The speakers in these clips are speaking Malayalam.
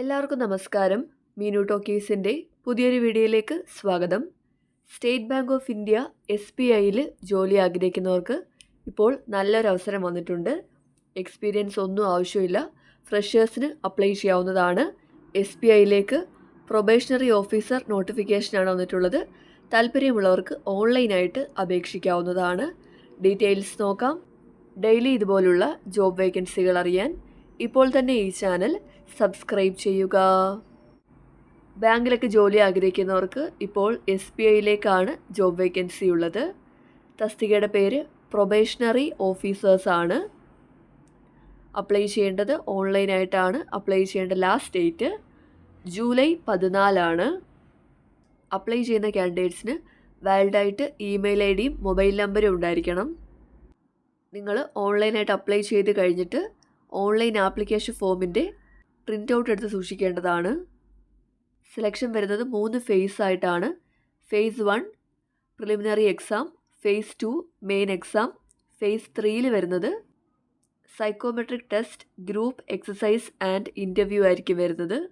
എല്ലാവർക്കും നമസ്കാരം. മീനു ടോക്കീസിന്റെ പുതിയൊരു വീഡിയോയിലേക്ക് സ്വാഗതം. State Bank of India S B ഐയിൽ ജോലി ആഗ്രഹിക്കുന്നവർക്ക് ഇപ്പോൾ നല്ലൊരു അവസരം വന്നിട്ടുണ്ട്. എക്സ്പീരിയൻസ് ഒന്നും ആവശ്യമില്ല. ഫ്രഷേഴ്സിന് അപ്ലൈ ചെയ്യാവുന്നതാണ്. എസ് ബി ഐയിലേക്ക് പ്രൊബേഷണറി ഓഫീസർ നോട്ടിഫിക്കേഷനാണ് വന്നിട്ടുള്ളത്. താല്പര്യമുള്ളവർക്ക് ഓൺലൈനായിട്ട് അപേക്ഷിക്കാവുന്നതാണ്. ഡീറ്റെയിൽസ് നോക്കാം. ഡെയിലി ഇതുപോലുള്ള ജോബ് വേക്കൻസികൾ അറിയാൻ ഇപ്പോൾ തന്നെ ഈ ചാനൽ സബ്സ്ക്രൈബ് ചെയ്യുക. ബാങ്കിലൊക്കെ ജോലി ആഗ്രഹിക്കുന്നവർക്ക് ഇപ്പോൾ എസ് ബി ഐയിലേക്കാണ് ജോബ് വേക്കൻസി ഉള്ളത്. തസ്തികയുടെ പേര് പ്രൊബേഷണറി ഓഫീസേഴ്സ് ആണ്. അപ്ലൈ ചെയ്യേണ്ടത് ഓൺലൈനായിട്ടാണ്. അപ്ലൈ ചെയ്യേണ്ട ലാസ്റ്റ് ഡേറ്റ് ജൂലൈ പതിനാലാണ്. അപ്ലൈ ചെയ്യുന്ന കാൻഡിഡേറ്റ്സിന് വാലിഡായിട്ട് ഇമെയിൽ ഐ ഡിയും മൊബൈൽ നമ്പറും ഉണ്ടായിരിക്കണം. നിങ്ങൾ ഓൺലൈനായിട്ട് അപ്ലൈ ചെയ്ത് കഴിഞ്ഞിട്ട് ഓൺലൈൻ ആപ്ലിക്കേഷൻ ഫോമിന്റെ പ്രിന്റ് ഔട്ട് എടുത്ത് സൂക്ഷിക്കേണ്ടതാണ്. സെലക്ഷൻ വരുന്നത് മൂന്ന് ഫേസ് ആയിട്ടാണ്. Phase one preliminary exam phase two main exam phase ത്രീയിൽ വരുന്നത് psychometric test group exercise and interview ആയിരിക്കും വരുന്നത്.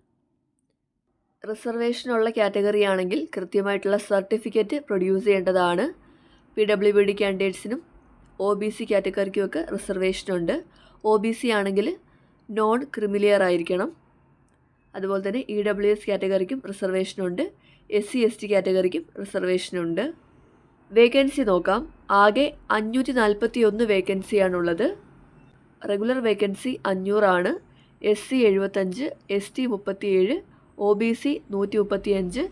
റിസർവേഷനുള്ള കാറ്റഗറി ആണെങ്കിൽ കൃത്യമായിട്ടുള്ള സർട്ടിഫിക്കറ്റ് പ്രൊഡ്യൂസ് ചെയ്യേണ്ടതാണ്. പി ഡബ്ല്യു ബി ഡി കാൻഡിഡേറ്റ്സിനും ഒ ബി സി കാറ്റഗറിക്കുമൊക്കെ റിസർവേഷനുണ്ട് ഒ ബി സി ആണെങ്കിൽ നോൺ ക്രിമിലിയർ ആയിരിക്കണം. അതുപോലെ തന്നെ ഇ ഡബ്ല്യു എസ് കാറ്റഗറിക്കും റിസർവേഷനുണ്ട് എസ് സി എസ് ടി കാറ്റഗറിക്കും റിസർവേഷനുണ്ട് വേക്കൻസി നോക്കാം. ആകെ അഞ്ഞൂറ്റി നാൽപ്പത്തി ഒന്ന് വേക്കൻസിയാണുള്ളത് റെഗുലർ വേക്കൻസി അഞ്ഞൂറാണ്. എസ് സി എഴുപത്തഞ്ച് എസ് ടി മുപ്പത്തിയേഴ് ഒ ബി സി നൂറ്റി മുപ്പത്തിയഞ്ച്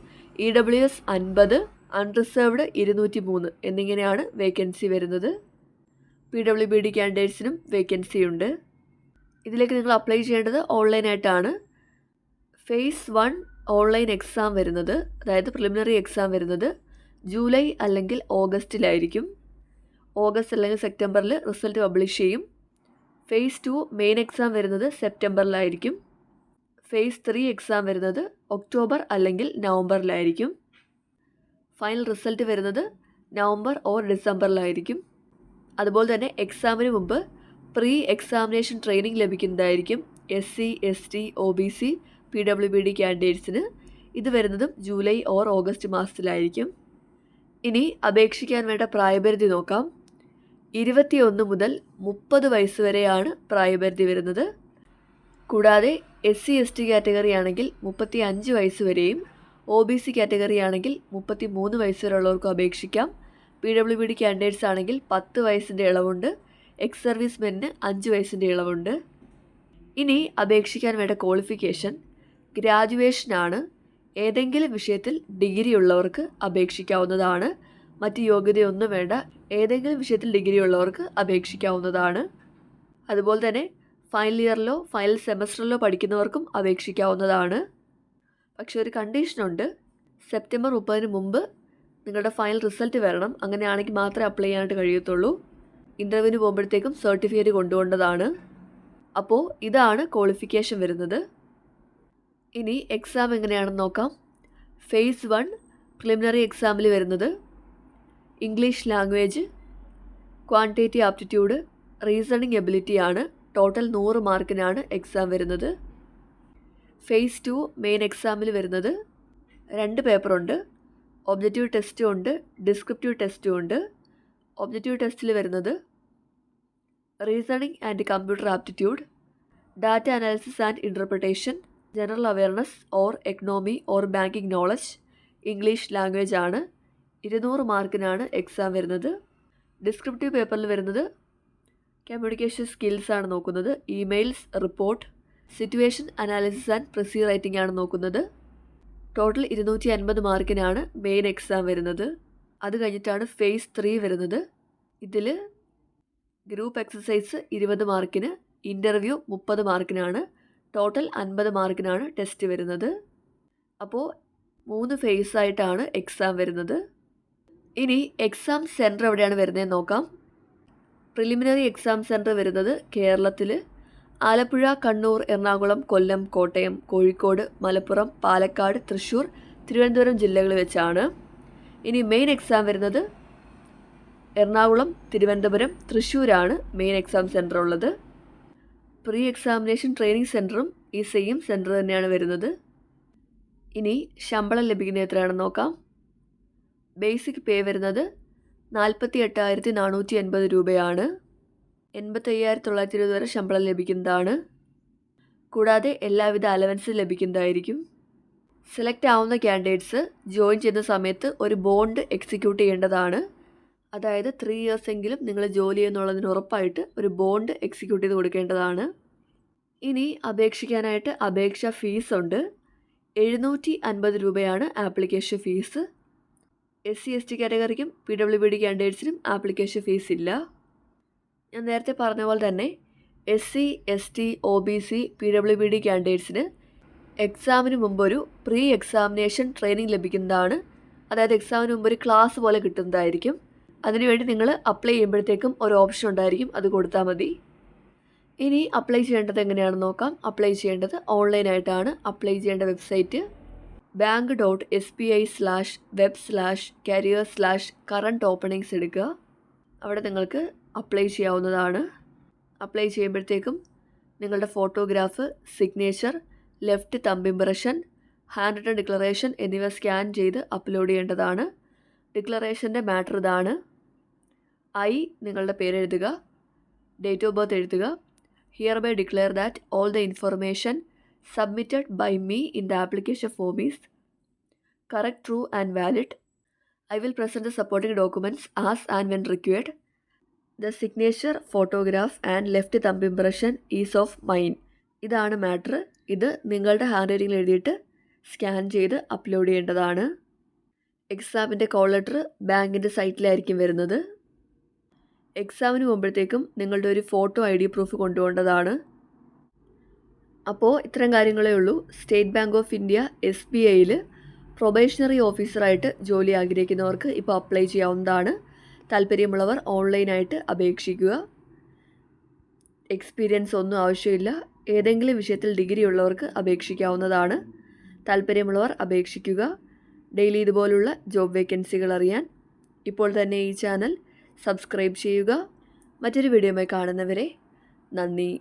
ഇ ഡബ്ല്യു എസ് അൻപത് അൺറിസേർവ്ഡ് ഇരുന്നൂറ്റി മൂന്ന് എന്നിങ്ങനെയാണ് വേക്കൻസി വരുന്നത്. പി ഡബ്ല്യു ബി ഡി ക്യാൻഡിഡേറ്റ്സിനും വേക്കൻസി ഉണ്ട്. ഇതിലേക്ക് നിങ്ങൾ അപ്ലൈ ചെയ്യേണ്ടത് ഓൺലൈനായിട്ടാണ് ഫേസ് വൺ ഓൺലൈൻ എക്സാം വരുന്നത് അതായത് പ്രിലിമിനറി എക്സാം വരുന്നത് ജൂലൈ അല്ലെങ്കിൽ ഓഗസ്റ്റിലായിരിക്കും. ഓഗസ്റ്റ് അല്ലെങ്കിൽ സെപ്റ്റംബറിൽ റിസൾട്ട് പബ്ലിഷ് ചെയ്യും. ഫേസ് ടു മെയിൻ എക്സാം വരുന്നത് സെപ്റ്റംബറിലായിരിക്കും. ഫേസ് ത്രീ എക്സാം വരുന്നത് ഒക്ടോബർ അല്ലെങ്കിൽ നവംബറിലായിരിക്കും. ഫൈനൽ റിസൾട്ട് വരുന്നത് നവംബർ ഓർ ഡിസംബറിലായിരിക്കും. അതുപോലെ തന്നെ എക്സാമിന് മുമ്പ് പ്രീ എക്സാമിനേഷൻ ട്രെയിനിങ് ലഭിക്കുന്നതായിരിക്കും S C S T O B C P W B D ക്യാൻഡിഡേറ്റ്സിന് ഇത് വരുന്നതും ജൂലൈ ഓർ ഓഗസ്റ്റ് മാസത്തിലായിരിക്കും. ഇനി അപേക്ഷിക്കാൻ വേണ്ട പ്രായപരിധി നോക്കാം. ഇരുപത്തിയൊന്ന് മുതൽ മുപ്പത് വയസ്സ് വരെയാണ് പ്രായപരിധി വരുന്നത്. കൂടാതെ S C S T category ആണെങ്കിൽ മുപ്പത്തി അഞ്ച് വയസ്സ് വരെയും ഒ ബി സി കാറ്റഗറി ആണെങ്കിൽ മുപ്പത്തി മൂന്ന് വയസ്സ് വരെയുള്ളവർക്കും അപേക്ഷിക്കാം. P W B D candidates ആണെങ്കിൽ പത്ത് വയസ്സിന്റെ ഇളവുണ്ട്. എക്സ് സർവീസ് മെന്നിന് അഞ്ച് വയസ്സിന്റെ ഇളവുണ്ട്. ഇനി അപേക്ഷിക്കാൻ വേണ്ട ക്വാളിഫിക്കേഷൻ ഗ്രാജുവേഷനാണ് ഏതെങ്കിലും വിഷയത്തിൽ ഡിഗ്രി ഉള്ളവർക്ക് അപേക്ഷിക്കാവുന്നതാണ്. മറ്റ് യോഗ്യതയൊന്നും വേണ്ട. ഏതെങ്കിലും വിഷയത്തിൽ ഡിഗ്രി ഉള്ളവർക്ക് അപേക്ഷിക്കാവുന്നതാണ്. അതുപോലെ തന്നെ ഫൈനൽ ഇയറിലോ ഫൈനൽ സെമസ്റ്ററിലോ പഠിക്കുന്നവർക്കും അപേക്ഷിക്കാവുന്നതാണ്. പക്ഷേ ഒരു കണ്ടീഷനുണ്ട് സെപ്റ്റംബർ മുപ്പതിന് മുമ്പ് നിങ്ങളുടെ ഫൈനൽ റിസൾട്ട് വരണം. അങ്ങനെയാണെങ്കിൽ മാത്രമേ അപ്ലൈ ചെയ്യാനായിട്ട് കഴിയത്തുള്ളൂ. ഇന്റർവ്യൂവിന് പോകുമ്പോഴത്തേക്കും സർട്ടിഫിക്കറ്റ് കൊണ്ടുപോകേണ്ടതാണ് അപ്പോൾ ഇതാണ് ക്വാളിഫിക്കേഷൻ വരുന്നത്. ഇനി എക്സാം എങ്ങനെയാണെന്ന് നോക്കാം. ഫേസ് വൺ പ്രിലിമിനറി എക്സാമിൽ വരുന്നത്. English language quantity aptitude reasoning ability ആണ്. ടോട്ടൽ നൂറ് മാർക്കിനാണ് എക്സാം വരുന്നത്. ഫേസ് ടു മെയിൻ എക്സാമിൽ വരുന്നത്. രണ്ട് പേപ്പറുണ്ട് ഒബ്ജക്റ്റീവ് ടെസ്റ്റും ഉണ്ട് ഡിസ്ക്രിപ്റ്റീവ് ടെസ്റ്റും ഉണ്ട്. ഒബ്ജക്റ്റീവ് ടെസ്റ്റിൽ വരുന്നത് reasoning and computer aptitude data analysis and interpretation general awareness or economy or banking knowledge English language ആണ്. ഇരുന്നൂറ് മാർക്കിനാണ് എക്സാം വരുന്നത്. ഡിസ്ക്രിപ്റ്റീവ് പേപ്പറിൽ വരുന്നത് കമ്മ്യൂണിക്കേഷൻ സ്കിൽസ് ആണ് നോക്കുന്നത്. Emails report situation analysis and precis writing ആണ് നോക്കുന്നത്. ടോട്ടൽ ഇരുന്നൂറ്റി അൻപത് മാർക്കിനാണ് മെയിൻ എക്സാം വരുന്നത്. അത് കഴിഞ്ഞിട്ടാണ് ഫേസ് ത്രീ വരുന്നത്. ഇതിൽ ഗ്രൂപ്പ് എക്സസൈസ് ഇരുപത് മാർക്കിന് ഇന്റർവ്യൂ മുപ്പത് മാർക്കിനാണ് ടോട്ടൽ അൻപത് മാർക്കിനാണ് ടെസ്റ്റ് വരുന്നത്. അപ്പോൾ മൂന്ന് ഫേസ് ആയിട്ടാണ് എക്സാം വരുന്നത്. ഇനി എക്സാം സെന്റർ എവിടെയാണ് വരുന്നതെന്ന് നോക്കാം. പ്രിലിമിനറി എക്സാം സെന്റർ വരുന്നത് കേരളത്തിൽ ആലപ്പുഴ കണ്ണൂർ എറണാകുളം കൊല്ലം കോട്ടയം കോഴിക്കോട് മലപ്പുറം പാലക്കാട് തൃശ്ശൂർ തിരുവനന്തപുരം ജില്ലകളിൽ വെച്ചാണ്. ഇനി മെയിൻ എക്സാം വരുന്നത് എറണാകുളം തിരുവനന്തപുരം തൃശ്ശൂരാണ് മെയിൻ എക്സാം സെന്റർ ഉള്ളത്. പ്രീ എക്സാമിനേഷൻ ട്രെയിനിങ് സെന്ററും ഈ സെയിം സെന്റർ തന്നെയാണ് വരുന്നത്. ഇനി ശമ്പളം ലഭിക്കുന്നത് എത്രയാണെന്ന് നോക്കാം. ബേസിക് പേ വരുന്നത് നാൽപ്പത്തി എട്ടായിരത്തി നാനൂറ്റി എൺപത് രൂപയാണ്. എൺപത്തയ്യായിരത്തി തൊള്ളായിരത്തി ഇരുപത് വരെ ശമ്പളം ലഭിക്കുന്നതാണ്. കൂടാതെ എല്ലാവിധ അലവൻസും ലഭിക്കുന്നതായിരിക്കും. സെലക്ട് ആവുന്ന ക്യാൻഡിഡേറ്റ്സ് ജോയിൻ ചെയ്യുന്ന സമയത്ത് ഒരു ബോണ്ട് എക്സിക്യൂട്ട് ചെയ്യേണ്ടതാണ്. അതായത് ത്രീ ഇയേഴ്സ് എങ്കിലും നിങ്ങൾ ജോലി ചെയ്യുന്നുള്ളതിന് ഉറപ്പായിട്ട് ഒരു ബോണ്ട് എക്സിക്യൂട്ട് ചെയ്ത് കൊടുക്കേണ്ടതാണ്. ഇനി അപേക്ഷിക്കാനായിട്ട് അപേക്ഷാ ഫീസ് ഉണ്ട് എഴുന്നൂറ്റി അൻപത് രൂപയാണ് application fees. S C S T കാറ്റഗറിക്കും P W B D കാൻഡിഡേറ്റ്സിനും ആപ്ലിക്കേഷൻ ഫീസ് ഇല്ല. ഞാൻ നേരത്തെ പറഞ്ഞ പോലെ തന്നെ S C S T O B C P W B D കാൻഡിഡേറ്റ്സിന് എക്സാമിന് മുമ്പ് ഒരു പ്രീ എക്സാമിനേഷൻ ട്രെയിനിങ് ലഭിക്കുന്നതാണ്. അതായത് എക്സാമിന് മുമ്പ് ഒരു ക്ലാസ് പോലെ കിട്ടുന്നതായിരിക്കും. അതിനുവേണ്ടി നിങ്ങൾ അപ്ലൈ ചെയ്യുമ്പോഴത്തേക്കും ഒരു ഓപ്ഷൻ ഉണ്ടായിരിക്കും അത് കൊടുത്താൽ മതി. ഇനി അപ്ലൈ ചെയ്യേണ്ടത് എങ്ങനെയാണെന്ന് നോക്കാം. അപ്ലൈ ചെയ്യേണ്ടത് ഓൺലൈനായിട്ടാണ് അപ്ലൈ ചെയ്യേണ്ട website bank dot S B I slash web slash career slash current openings എടുക്കുക. അവിടെ നിങ്ങൾക്ക് അപ്ലൈ ചെയ്യാവുന്നതാണ്. അപ്ലൈ ചെയ്യുമ്പോഴത്തേക്കും നിങ്ങളുടെ photograph signature left thumb impression hand written declaration എന്നിവ സ്കാൻ ചെയ്ത് അപ്ലോഡ് ചെയ്യേണ്ടതാണ്. ഡിക്ലറേഷന്റെ മാറ്റർ ഇതാണ്. ഐ നിങ്ങളുടെ പേര് എഴുതുക ഡേറ്റ് ഓഫ് ബർത്ത് എഴുതുക. Hereby declare that all the information submitted by me in the application form is correct true and valid I will present the supporting documents as and when required the signature photograph and left thumb impression is of mine ഇതാണ് മാറ്റർ ഇത് നിങ്ങളുടെ ഹാൻഡ് റൈറ്റിംഗിൽ എഴുതിയിട്ട് സ്കാൻ ചെയ്ത് അപ്ലോഡ് ചെയ്യേണ്ടതാണ്. എക്സാമിന്റെ കോൾ ലെറ്റർ ബാങ്കിന്റെ സൈറ്റിലായിരിക്കും വരുന്നത്. എക്സാമിന് പോകുമ്പോഴത്തേക്കും നിങ്ങളുടെ ഒരു ഫോട്ടോ ഐ ഡി പ്രൂഫ് കൊണ്ടുപോകേണ്ടതാണ്. അപ്പോൾ ഇത്തരം കാര്യങ്ങളേ ഉള്ളൂ. State Bank of India S B ഐയിൽ പ്രൊബേഷണറി ഓഫീസറായിട്ട് ജോലി ആഗ്രഹിക്കുന്നവർക്ക് ഇപ്പോൾ അപ്ലൈ ചെയ്യാവുന്നതാണ്. താല്പര്യമുള്ളവർ ഓൺലൈനായിട്ട് അപേക്ഷിക്കുക. എക്സ്പീരിയൻസ് ഒന്നും ആവശ്യമില്ല. ഏതെങ്കിലും വിഷയത്തിൽ ഡിഗ്രി ഉള്ളവർക്ക് അപേക്ഷിക്കാവുന്നതാണ്. താല്പര്യമുള്ളവർ അപേക്ഷിക്കുക. ഡെയിലി ഇതുപോലുള്ള ജോബ് വേക്കൻസികൾ അറിയാൻ. ഇപ്പോൾ തന്നെ ഈ ചാനൽ സബ്സ്ക്രൈബ് ചെയ്യുക. മറ്റൊരു വീഡിയോയുമായി കാണുന്നവരെ നന്ദി.